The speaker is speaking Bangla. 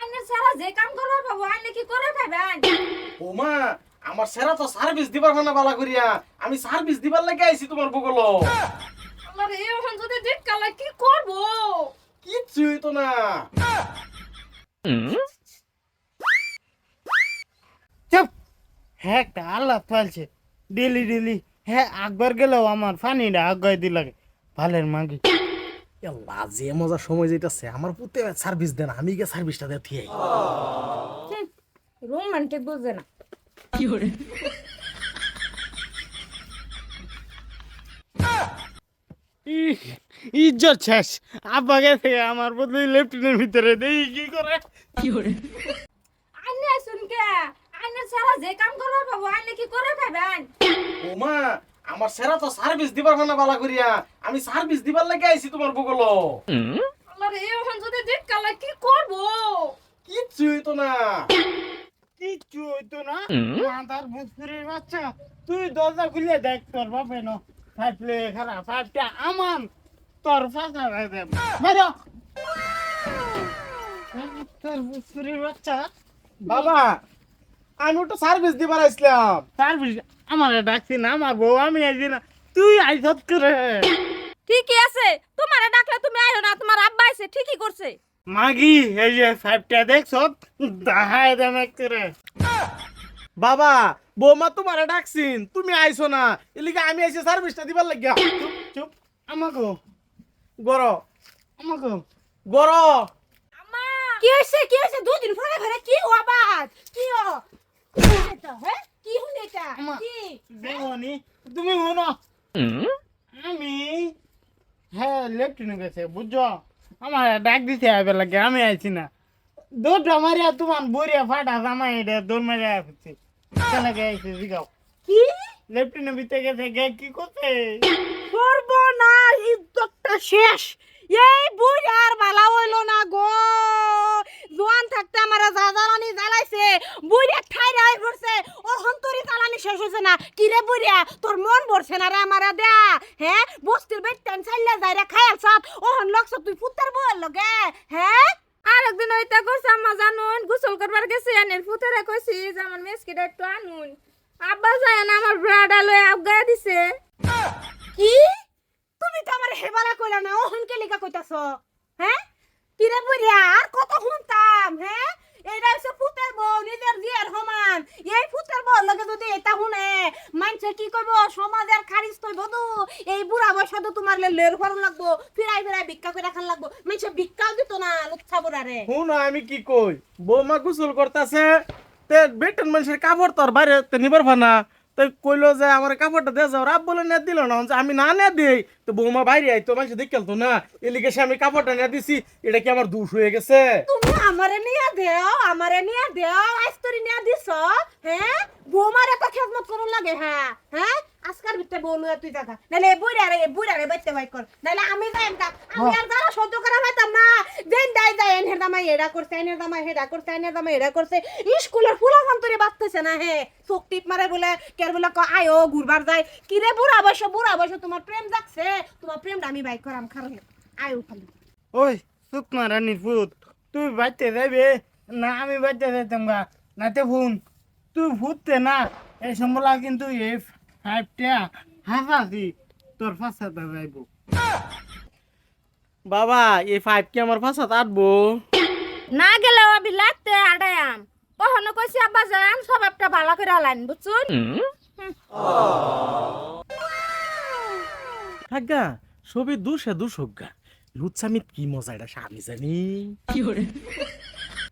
আইনে সারা যে কাম করবে বাবু আইনে কি করে খাবেন ওমা আমার সেরা তো সার্ভিস দিবার মানে বালা করিয়া। আমি সার্ভিস দিবার লাগে আইছি তোমার বগলো। আমার এই ওখান যদি দিক কালা কি করব? কিচ্ছু হইতো না। চুপ। হ্যাঁ একটা আল্লাহ পালছে ডেলি ডেলি। হ্যাঁ একবার গেলেও আমার ফানিটা আগাই দিলাগে ভালের মাগি। যে মজার সময় যেটাছে আমার পুতে সার্ভিস দেন আমি গিয়ে সার্ভিসটা দিয়ে থিয়ে রোমান্টিক বুঝে না। ই- ইজ্জত শেষ। আব্বা গেছে আমার বদলে লেফটিনের ভিতরে দেই কি করে? কি করে আইনে শুনকে আইনে সারা যে কাম করবে বাবু আইনে কি করে খাবেন ওমা আমার সেরা তো সার্ভিস দিবার মানে বালা করিয়া। আমি সার্ভিস দিবার লাগে আইছি তোমার বগলো। আমার এই ওখান যদি দিক কালা কি করব? কিচ্ছু হইতো না। কিচ্ছু হইতো না। মাথার ভুসপুরের বাচ্চা তুই দরজা খুলে দেখ তোর বাপে ন। ফাইফলে খারাপ ফাইফটা আমান তোর ফাঁসা হয়ে দেব বেরো তোর ভুসপুরের বাচ্চা বাবা আমি তো সার্ভিস দিবার আইছিলাম। বিষ- আমার ডাকছি না আমার বউ আমি আইছি না। তুই আইসত করে ঠিকই আছে তোমারে ডাকলে তুমি আইও না তোমার আব্বা আইছে ঠিকই করছে। মাগি এই যে ফাইভটা দেখছ দাহায় দেম করে বাবা বৌমা তোমারে ডাকছিন তুমি আইছো না। এলিকে আমি আইছি সার্ভিসটা দিবার লাগিয়া। চুপ চুপ আমাকে। গর আমাকে। গর। আম্মা কি হইছে কি হইছে? দুই দিন পরে ঘরে কি ও আবার? কি ও? হ্যাঁ? কি এটা? কি? দেবনি তুমি আমি হ্যাঁ লেফটিনে গেছে বুঝছ? আমার ডাক দিতে হবে লাগে আমি আইছি না। দুটো মারিয়া তোমার বরিয়া ফাটা জামাই এটা দৌড় মারিয়া আসছে। আইছে জিগাও। কি? লেফটিনে ভিতরে গেছে গে কি করছে? করব না ইজ্জতটা শেষ। এই বুড়ি আর ভালো হইল না গো। জোয়ান থাকতে আমার জ্বালানি জ্বালাইছে। বুড়ি শেষ হইছে না? কি রে বুড়িয়া তোর মন ভরছে না রে আমার দে। হ্যাঁ বস্তির বেটেন চাইলে যাই রে খায়াল সব। ও হন লক্ষ তুই পুত্তর বউয়ের লগে। হ্যাঁ আর একদিন ওইটা করছে আম্মা জানুন গোসল করবার গেছে এনের পুতরে কইছি যে আমার মেসকিটা একটু আনুন। আব্বা যায় না আমার ব্রাডা লয়ে আবগায়া দিছে। কি? তুমি তো আমার হেবালা কইলা না ওহন কে লিখা কইতাছ? হ্যাঁ কিরে বুড়িয়া আর কত শুনতাম হ্যাঁ এইটা হচ্ছে ফুতের বউ নিজের জিয়ার সমান এই ফুতের বউ লগে যদি এটা শুনে মানছে কি করব সমাজের খারিজ তো। বধু এই বুড়া বয়সা তো তোমার লের ঘর লাগবো ফিরাই ফিরাই ভিক্ষা করে খান লাগবো। মানছে ভিক্ষাও দিত না লুচ্ছা বুড়া রে শুন আমি কি কই, বৌমা গোসল করতেছে তে বেটন মানুষের কাপড় তোর বাইরে তে নিবার ভানা। তো কইলো যে আমার কাপড়টা দে যাও। রাব বলে নিয়ে দিল না। যে আমি না নিয়ে দিই তো বৌমা বাইরে আই তো মানুষ দেখল তো না। এলিকে সে আমি কাপড়টা নিয়ে দিছি এটা কি আমার দুষ হয়ে গেছে? তুমি আমারে নিয়ে দেও আমারে নিয়ে দেও আইস্তরি নিয়ে দিছ হ্যাঁ? বৌমার এত খেদমত করুন লাগে হ্যাঁ হ্যাঁ? আজকার ভিতরে বলু তুই দেখা নাহলে এই বুড়া রে এই বুড়া রে বাইতে বাই কর। নাহলে আমি যাই আমি আর যারা সহ্য করা পাইতাম যায় এরা করছে হেডা করছে করছে। স্কুলের ফুলা বাঁচতেছে না চোখ টিপ মারে বলে, কের বলে আয়ো ঘুরবার যায়। কি রে বুড়া বুড়া তোমার প্রেম যাচ্ছে তোমার আমি বাই করাম, খারাপ আয়ো ওই তুই বাড়তে যাবে না, আমি বাড়তে যাইতাম গা। নাতে ফোন তুই ফুটতে না। এই সম্বলা কিন্তু ফাইভটা তোর ফাঁসাতে যাইব বাবা এই ফাইভ কে আমার ফাঁসাত আটবো। না গেলে আমি লাগতে আম। কখনো কইছি আব্বা যান স্বভাবটা ভালো করে লাইন বুঝছুন? থাকা সবই দুষে গা। লুচ্ছামিত কি মজা এটা স্বামী জানি।